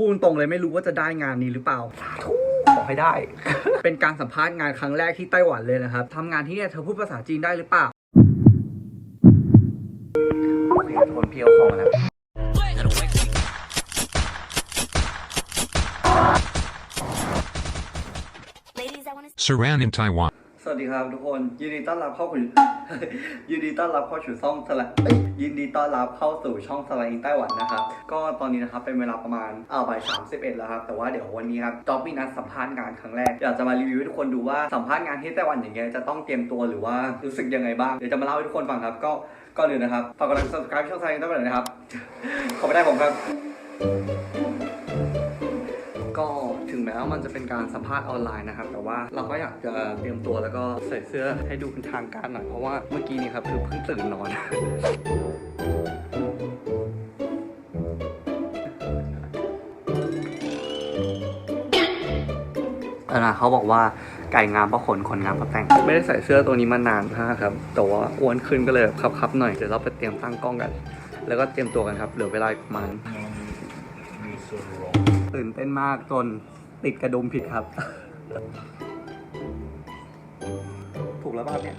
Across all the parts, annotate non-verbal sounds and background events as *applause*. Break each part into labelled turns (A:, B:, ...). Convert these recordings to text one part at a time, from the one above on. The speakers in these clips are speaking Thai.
A: พูดตรงๆเลยไม่รู้ว่าจะได้งานนี้หรือเปล่าสาธุขอให้ได้ เป็นการสัมภาษณ์งานครั้งแรกที่ไต้หวันเลยนะครับทำงานที่เนี่ยเธอพูดภาษาจีนได้หรือเปล่าโอเคทนเพียวของมาแล้ว
B: Ladies, I want to
C: Saran in Taiwan.
A: สวัสดีครับทุกคนยินดีต้อนรับเข้าสู่ยินดีต้อนรับเข้าสู่ช่องสลัดยยินดีต้อนรับเข้าสู่ช่องสลัดอินไต้หวันนะครับ ก็ตอนนี้นะครับเป็นเวลาประมาณอ่าบ่ายสามสิบเอ็ดแล้วครับ แต่ว่าเดี๋ยววันนี้ครับจอบมีนัดสัมภาษณ์งานครั้งแรก อยากจะมารีวิวให้ทุกคนดูว่าสัมภาษณ์งานที่ไต้หวันอย่างเงี้ยจะต้องเตรียมตัวหรือว่ารู้สึกยังไงบ้าง เดี๋ยวจะมาเล่าให้ทุกคนฟังครับ ก็ก่อนอื่นนะครับฝากกดไลค์ subscribe ช่องสลัดอินไต้หวันหน่อยนะครับ ขอไม่ได้ผมครับ ก็ถึงแม้ว่ามันจะเป็นการสัมภาษณ์ออนไลน์นะครับ แต่ว่าเราก็อยากจะเตรียมตัวแล้วก็ใส่เสื้อให้ดูเป็นทางการหน่อย เพราะว่าเมื่อกี้นี้ครับคือเพิ่งตื่นนอนเออนะเขาบอกว่าไก่งามเพราะขนคนงามเพราะแต่ง ไม่ได้ใส่เสื้อตัวนี้มานานมากครับ แต่ว่าอ้วนขึ้นก็เลยแบบคับๆหน่อย เดี๋ยวเราไปเตรียมตั้งกล้องกัน แล้วก็เตรียมตัวกันครับ เหลือเวลาประมาณ ตื่นเต้นมากจนติดกระดุมผิดครับ ถูกแล้วป่ะเนี่ย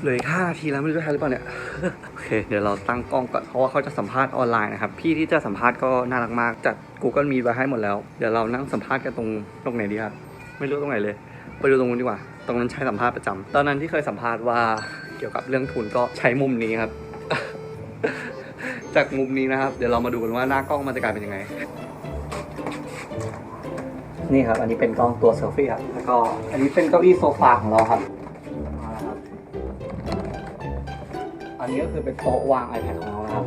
A: เหลืออีกห้านาทีแล้วไม่รู้จะทันหรือเปล่าเนี่ย โอเค เดี๋ยวเราตั้งกล้องก่อน เพราะว่าเขาจะสัมภาษณ์ออนไลน์นะครับ พี่ที่จะสัมภาษณ์ก็น่ารักมาก จัด Google Meet ไว้ให้หมดแล้ว เดี๋ยวเรานั่งสัมภาษณ์กันตรงตรงไหนดีครับ ไม่รู้ตรงไหนเลย ไปดูตรงนู้นดีกว่า ตรงนั้นใช้สัมภาษณ์ประจำตอนนั้นที่เคยสัมภาษณ์ว่าเกี่ยวกับเรื่องทุนก็ใช้มุมนี้ครับ จากมุมนี้นะครับ เดี๋ยวเรามาดูกันว่าหน้ากล้องมันจะกลายเป็นยังไง นี่ครับ อันนี้เป็นกล้องตัวเซลฟี่ครับ แล้วก็อันนี้เป็นเก้าอี้โซฟาของเราครับมาแล้วครับ อันนี้ก็คือเป็นโต๊ะวาง iPad ของเรานะครับ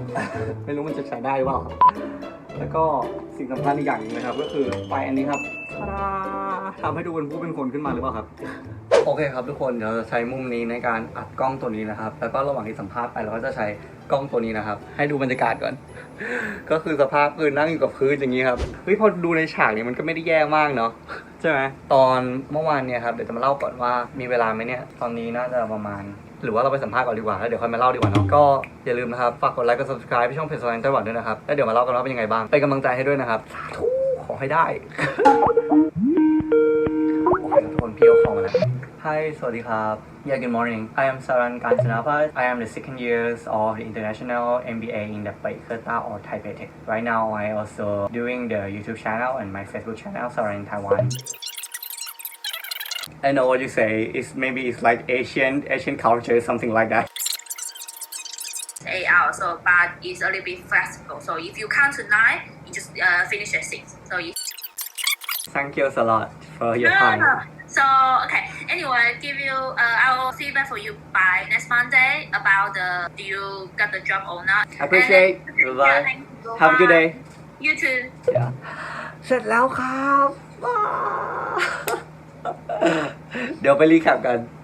A: ไม่รู้มันจะใช้ได้หรือเปล่าครับแล้วก็สิ่งสำคัญอีกอย่างหนึงนะครับ ก็คือไฟอันนี้ครับทาดาทำให้ดูเป็นผู้เป็นคนขึ้นมาหรือเปล่าครับ โอเคครับทุกคนเดี๋ยวเราจะใช้มุมนี้ในการอัดกล้องตัวนี้นะครับ แล้วก็ระหว่างที่สัมภาษณ์ไปเราก็จะใช้กล้องตัวนี้นะครับ ให้ดูบรรยากาศก่อน ก็คือสภาพคือนั่งอยู่กับพื้นอย่างนี้ครับเฮ้ยพอดูในฉากนี้มันก็ไม่ได้แย่มากเนาะใช่ไหมตอนเมื่อวานเนี่ยครับเดี๋ยวจะมาเล่าก่อนว่ามีเวลาไหมเนี่ยตอนนี้น่าจะประมาณ หรือว่าเราไปสัมภาษณ์ก่อนดีกว่าแล้วเดี๋ยวค่อยมาเล่าดีกว่าเนาะก็อย่าลืมนะครับฝากกดไลค์กด subscribe ที่ช่องเพจสไลน์ไต้หวันด้วยนะครับแล้วเดี๋ยวมาเล่ากันว่าเป็นยังไงบ้างเป็นกำลังใจให้ด้วยนะครับสาธุขอให้ได้ I'm Hi, Yeah, good morning. I am Saran Kanchanapad. I am the second year of the International MBA in the Baikerta or Taipei Tech. Right now, I also doing the YouTube channel and my Facebook channel, Saran Taiwan. I know what you say. It's maybe it's like Asian Asian culture, something like that.
D: Eight uh, hours, so but it's a little bit flexible. So if you come tonight, you just uh, finish at six. So. You-
A: Thank you a lot for your
D: no, no,
A: time
D: no. So okay. Anyway, give you uh, I will feedback for you by next Monday about the do you got the job or not.
A: Appreciate
D: And then-
A: bye
D: Yeah, thank you.
A: Have a good day
D: You too.
A: เสร็จแล้วครับว้าว เดี๋ยวไปรีแคปกัน *laughs*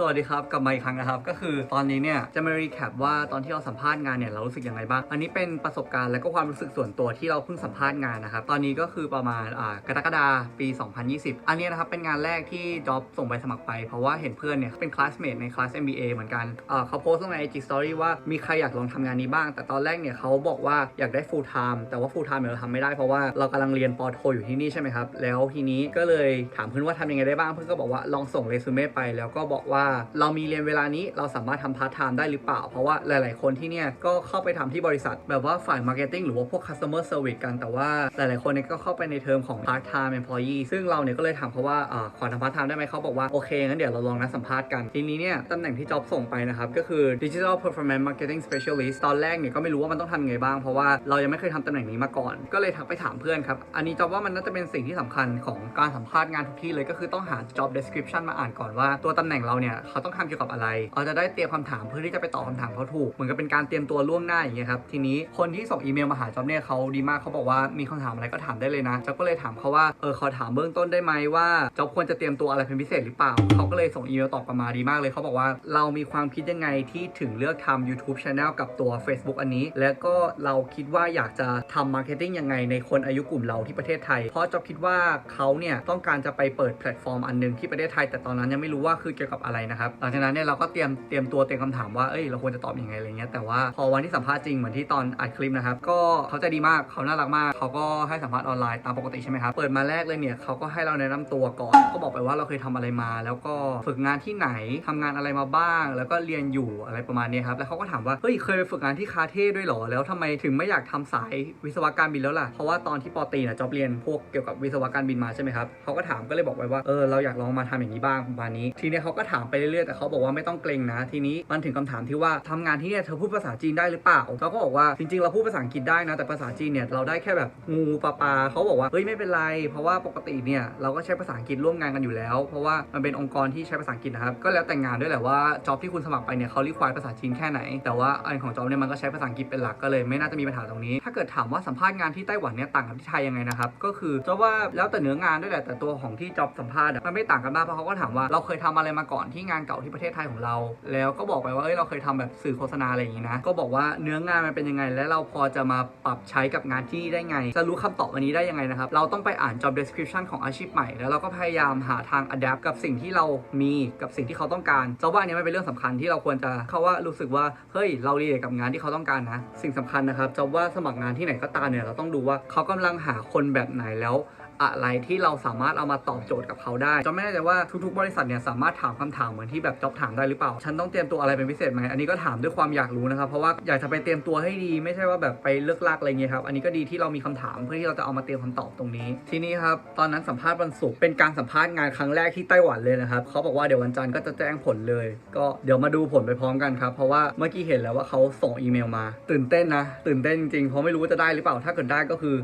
A: สวัสดีครับกลับมาอีกครั้งนะครับ ก็คือตอนนี้เนี่ยจะมารีแคปว่าตอนที่เราสัมภาษณ์งานเนี่ยเรารู้สึกยังไงบ้าง อันนี้เป็นประสบการณ์และก็ความรู้สึกส่วนตัวที่เราเพิ่งสัมภาษณ์งานนะครับ ตอนนี้ก็คือประมาณอ่ากรกฎาปี 2020 อันนี้นะครับเป็นงานแรกที่จ็อบส่งไปสมัครไป เพราะว่าเห็นเพื่อนเนี่ยเป็นคลาสเมทในคลาส MBA เหมือนกันอ่าเขาโพสต์ลงใน IG Story ว่ามีใครอยากลองทำงานนี้บ้าง แต่ตอนแรกเนี่ยเขาบอกว่าอยากได้ full time แต่ว่า full time เนี่ยเราทำไม่ได้เพราะว่าเรากำลังเรียนปอโทอยู่ที่นี่ใช่ไหมครับแล้วทีนี้ก็เลยถามเพื่อนว่าทำยังไงได้บ้างเพื่อนก็บอกว่าลองส่งเรซูเม่ไปแล้วก็บอกว่าเรามีเรียนเวลานี้เราสามารถทำพาร์ทไทม์ได้หรือเปล่า เพราะว่าหลาย ๆ คนที่เนี่ยก็เข้าไปทำที่บริษัท แบบว่าฝ่ายมาร์เก็ตติ้งหรือว่าพวก customer service กันแต่ว่าหลาย ๆ คนเนี่ยก็เข้าไปในเทอมของ part time employee ซึ่งเราเนี่ยก็เลยถามเขาว่าอ่าขอทำพาร์ทไทม์ได้ไหมเขาบอกว่า โอเค งั้นเดี๋ยวเราลองนัดสัมภาษณ์กัน ทีนี้เนี่ยตำแหน่งที่จ็อบส่งไปนะครับก็คือ digital performance marketing specialist ตอนแรกเนี่ยก็ไม่รู้ว่ามันต้องทำยังไงบ้างเพราะว่าเรายังไม่เคยทำตำแหน่งนี้มาก่อน ก็เลยทักไปถามเพื่อนครับอันนี้จ็อบว่ามันน่าจะเป็นสิ่งที่สำคัญของการสัมภาษณ์งานทุกที่เลยก็คือต้องหา job description มาอ่านก่อนว่าตัวตำแหน่งเราเนี่ยเขาต้องทำเกี่ยวกับอะไรเราจะได้เตรียมคำถามเพื่อที่จะไปตอบคำถามเขาถูกเหมือนกับเป็นการเตรียมตัวล่วงหน้าอย่างเงี้ยครับทีนี้คนที่ส่งอีเมลมาหาจอบเนี่ยเขาดีมากเขาบอกว่ามีคำถามอะไรก็ถามได้เลยนะจอบก็เลยถามเขาว่าเออขอถามเบื้องต้นได้ไหมว่าจอบควรจะเตรียมตัวอะไรเป็นพิเศษหรือเปล่าเขาก็เลยส่งอีเมลตอบกลับมาดีมากเลยเขาบอกว่าเรามีความคิดยังไงที่ถึงเลือกทำ YouTube Channel กับตัว Facebook อันนี้ แล้วก็เราคิดว่าอยากจะทำมาร์เก็ตติ้งยังไงในคนอายุกลุ่มเราที่ประเทศไทย เพราะจอบคิดว่าเขาเนี่ยต้องการจะไปเปิดแพลตฟอร์มอันหนึงที่ประเทศไทย แต่ตอนนั้นยังไม่รู้ว่าคือเกี่ยวกับอะไรนะครับหลังจากนั้นเนี่ยเราก็เตรียมเตรียมตัวเตรียมคำถามว่าเอ้ยเราควรจะตอบอยังไงอะไรเงี้ยแต่ว่าพอวันที่สัมภาษณ์จริงเหมือนที่ตอนอัดคลิปนะครับก็เขาใจะดีมากเขาน่ารักมากเขาก็ให้สัมภาษณ์ออนไลน์ตามปกติใช่ไหมครับเปิดมาแรกเลยเนี่ยเขาก็ให้เราแนะนำตัวก่อน ก็บอกไปว่าเราเคยทำอะไรมา แล้วก็ฝึกงานที่ไหนทำงานอะไรมาบ้าง แล้วก็เรียนอยู่อะไรประมาณนี้ครับแล้วเขาก็ถามว่าเฮ้ยเคยไปฝึกงานที่คาเท่ด้วยหรอแล้วทำไมถึงไม่อยากทำสายวิศวการบินแล้วล่ะเพราะว่าตอนที่ปอตีนะจอบเรียนพวกเกี่ยวกับวิศวการบินมาใช่ไหมครับเขาก็ถามก็เลยบอกไปว่าเออเราอยากลองมาทำอย่างนี้บ้างประมาณนี้ ทีนี้เขาก็ถามไปเรื่อยๆแต่เขาบอกว่าไม่ต้องเกรงนะ ทีนี้มันถึงคำถามที่ว่าทำงานที่เนี่ยเธอพูดภาษาจีนได้หรือเปล่าเราก็บอกว่าจริงๆ เราพูดภาษาอังกฤษได้นะ แต่ภาษาจีนเนี่ยเราได้แค่แบบงูปลาปลาเขาบอกว่าเฮ้ยไม่เป็นไร เพราะว่าปกติเนี่ยเราก็ใช้ภาษาอังกฤษร่วมงานกันอยู่แล้ว เพราะว่ามันเป็นองค์กรที่ใช้ภาษาอังกฤษนะครับก็แล้วแต่งานด้วยแหละว่าจ็อบที่คุณสมัครไปเนี่ยเขารีควายภาษาจีนแค่ไหน แต่ว่าอันของจ็อบเนี่ยมันก็ใช้ภาษาอังกฤษเป็นหลักก็เลยไม่น่าจะมีปัญหาตรงนี้ ถ้าเกิดถามว่าสัมภาษณ์งานที่ไต้หวันเนี่ยต่างกับที่ไทยยังไงนะครับก็คือจ็อบว่าแล้วแต่เนื้องานด้วยแหละแต่ตัวของที่จ็อบสัมภาษณ์มันไม่ต่างกันมากเพราะเขาก็ถามว่าเราเคยทำอะไรมาก่อนทงานเก่าที่ประเทศไทยของเรา แล้วก็บอกไปว่าเอ้ยเราเคยทำแบบสื่อโฆษณาอะไรอย่างนี้นะก็บอกว่าเนื้องานมันเป็นยังไง และเราพอจะมาปรับใช้กับงานที่ได้ไง จะรู้คำตอบอันนี้ได้ยังไงนะครับเราต้องไปอ่าน job description ของอาชีพใหม่ แล้วเราก็พยายามหาทาง adapt กับสิ่งที่เรามีกับสิ่งที่เขาต้องการจะว่าอันนี้มันเป็นเรื่องสำคัญที่เราควรจะเขาว่ารู้สึกว่าเฮ้ยเราเรียนกับงานที่เขาต้องการนะสิ่งสำคัญนะครับจะว่าสมัครงานที่ไหนก็ตามเนี่ยเราต้องดูว่าเขากำลังหาคนแบบไหนแล้ว อะไรที่เราสามารถเอามาตอบโจทย์กับเขาได้จอไม่แน่ใจว่าทุกๆ บริษัทเนี่ยสามารถถามคำถามเหมือนที่แบบจ็อบถามได้หรือเปล่า ฉันต้องเตรียมตัวอะไรเป็นพิเศษไหมอันนี้ก็ถามด้วยความอยากรู้นะครับเพราะว่าอยากจะไปเตรียมตัวให้ดี ไม่ใช่ว่าแบบไปเลือกลากอะไรเงี้ยครับอันนี้ก็ดีที่เรามีคำถามเพื่อที่เราจะเอามาเตรียมคำตอบตรงนี้ ทีนี้ครับตอนนั้นสัมภาษณ์วันศุกร์เป็นการสัมภาษณ์งานครั้งแรกที่ไต้หวันเลยนะครับเขาบอกว่าเดี๋ยววันจันทร์ก็จะแจ้งผลเลย ก็เดี๋ยวมาดูผลไปพร้อมกันครับเพราะว่าเมื่อกี้เห็นแล้วว่าเขาส่งอีเมลมา ตื่นเต้นนะ ตื่นเต้นจริงๆเพราะไม่รู้ว่าจะได้หรือเปล่าถ้าเกิดได้ก็คือ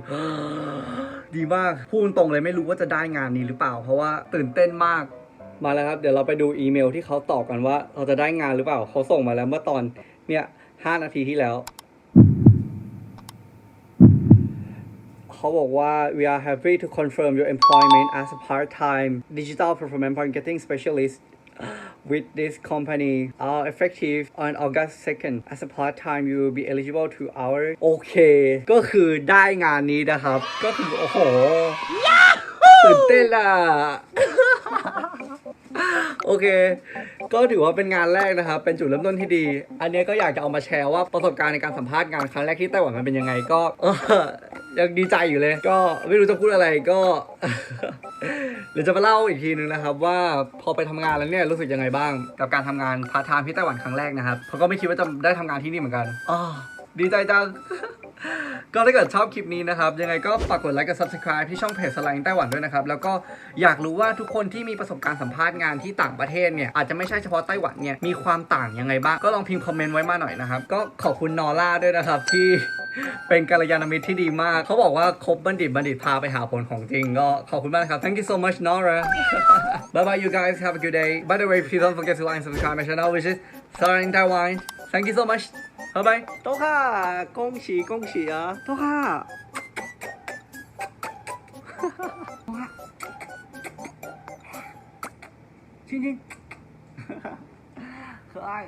A: ดีมากพูดตรงเลยไม่รู้ว่าจะได้งานนี้หรือเปล่า เพราะว่าตื่นเต้นมากมาแล้วครับ เดี๋ยวเราไปดูอีเมลที่เขาตอบกันว่า เราจะได้งานหรือเปล่าเขาส่งมาแล้วเมื่อตอนเนี่ยห้านาทีที่แล้วเขาบอกว่า we are happy to confirm your employment as a part-time digital performance marketing specialist with this company are effective on August 2nd as a part-time you will be eligible to our โอเค ก็คือได้งานนี้นะครับ ก็คือ โอ้โหตื่นเต้นอะ โอเค ก็ถือว่าเป็นงานแรกนะครับ เป็นจุดเริ่มต้นที่ดี อันนี้ก็อยากจะเอามาแชร์ว่าประสบการณ์ในการสัมภาษณ์งานครั้งแรกที่ไต้หวันมันเป็นยังไงก็เออ ยังดีใจอยู่เลย ก็ไม่รู้จะพูดอะไรก็เดี๋ยวจะมาเล่าอีกทีนึงนะครับ ว่าพอไปทำงานแล้วเนี่ยรู้สึกยังไงบ้าง กับการทำงานพาร์ทไทม์ที่ไต้หวันครั้งแรกนะครับเขาก็ไม่คิดว่าจะได้ทำงานที่นี่เหมือนกันอ๋อดีใจจัง ก็ถ้าเกิดชอบคลิปนี้นะครับ ยังไงก็ฝากกดไลค์กับ subscribe ที่ช่องเพจสไลด์ไต้หวันด้วยนะครับ แล้วก็อยากรู้ว่าทุกคนที่มีประสบการณ์สัมภาษณ์งานที่ต่างประเทศเนี่ย อาจจะไม่ใช่เฉพาะไต้หวันเนี่ย มีความต่างยังไงบ้าง ก็ลองพิมพ์คอมเมนต์ไว้มาหน่อยนะครับ ก็ขอบคุณนอร่าด้วยนะครับที่เป็นกัลยาณมิตรที่ดีมาก เขาบอกว่าคบบัณฑิตบัณฑิตพาไปหาผลของจริง ก็ขอบคุณมากครับ thank you so much Nora bye bye you guys have a good day by the way please don't forget to like and subscribe my channel which is Star in Taiwan thank you so much 拜拜，多哈，恭喜恭喜啊，多哈，哈哈，亲亲，哈哈，可爱。